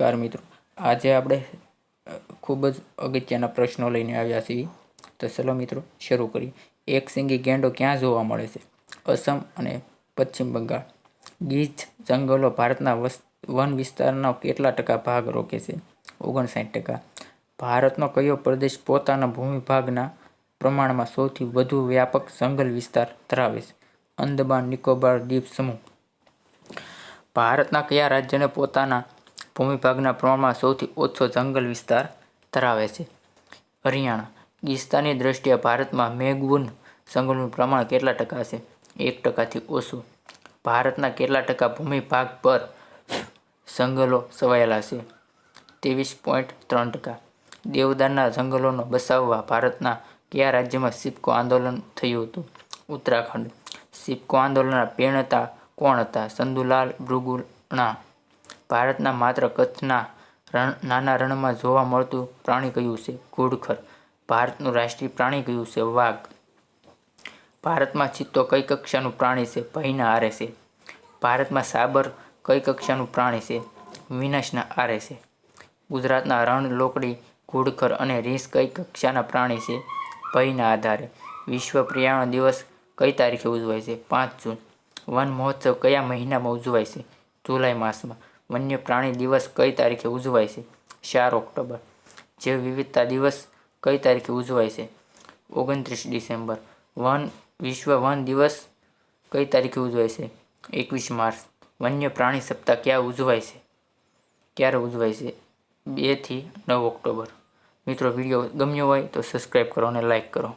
નમસ્કાર મિત્રો. આજે આપણે ખૂબ જ અગત્યના પ્રશ્નો લઈને આવ્યા છીએ. તો ચલો મિત્રો, શરૂ કરીએ. એક સિંગી ગેંડો ક્યાં જોવા મળે છે? અસમ અને પશ્ચિમ બંગાળ. ગીચ જંગલો ભારતના વસ- વન વિસ્તારના કેટલા ટકા ભાગ રોકે છે? ઓગણસાઠ ટકા. ભારતનો કયો પ્રદેશ પોતાના ભૂમિભાગના પ્રમાણમાં સૌથી વધુ વ્યાપક જંગલ વિસ્તાર ધરાવે છે? અંદમાન, નિકોબાર, દ્વીપ સમૂહ. ભારતના કયા રાજ્યને પોતાના ભૂમિભાગના પ્રમાણમાં સૌથી ઓછો જંગલ વિસ્તાર ધરાવે છે. હરિયાણા. ગિસ્તાની દ્રષ્ટિએ ભારતમાં મેઘવન જંગલનું પ્રમાણ કેટલા ટકા છે? એક ટકાથી ઓછું. ભારતના કેટલા ટકા ભૂમિભાગ પર જંગલો સવાયેલા છે? ત્રેવીસ પોઈન્ટ ત્રણ ટકા. દેવદારના જંગલોનો બસાવવા ભારતના કયા રાજ્યમાં સિપકો આંદોલન થયું હતું? ઉત્તરાખંડ. સિપકો આંદોલનના પ્રેરણતા કોણ હતા? ચંદુલાલ ભૃગુણા ભારતના માત્ર કચ્છના રણ, નાના રણમાં જોવા મળતું પ્રાણી કયું છે? ઘુડખર. ભારતનું રાષ્ટ્રીય પ્રાણી કયું છે? વાઘ. ભારતમાં ચિત્તો કઈ કક્ષાનું પ્રાણી છે? ભયના આરે છે. ભારતમાં સાબર કઈ કક્ષાનું પ્રાણી છે? વિનાશના આરે છે. ગુજરાતના રણ, લોકડી, ઘુડખર અને રીસ કઈ કક્ષાના પ્રાણી છે? ભયના આધારે. વિશ્વ પર્યાવરણ દિવસ કઈ તારીખે ઉજવાય છે? પાંચ જૂન. વન મહોત્સવ કયા મહિનામાં ઉજવાય છે? જુલાઈ માસમાં. વન્ય પ્રાણી દિવસ કઈ તારીખે ઉજવાય છે? ચાર ઓક્ટોબર. જૈવ વિવિધતા દિવસ કઈ તારીખે ઉજવાય છે? ઓગણત્રીસ ડિસેમ્બર. વન, વિશ્વ વન દિવસ કઈ તારીખે ઉજવાય છે? એકવીસ માર્ચ. વન્ય પ્રાણી સપ્તાહ ક્યાં ઉજવાય છે? ક્યારે ઉજવાય છે? બેથી નવ ઓક્ટોબર. મિત્રો, વીડિયો ગમ્યો હોય તો સબસ્ક્રાઈબ કરો અને લાઈક કરો.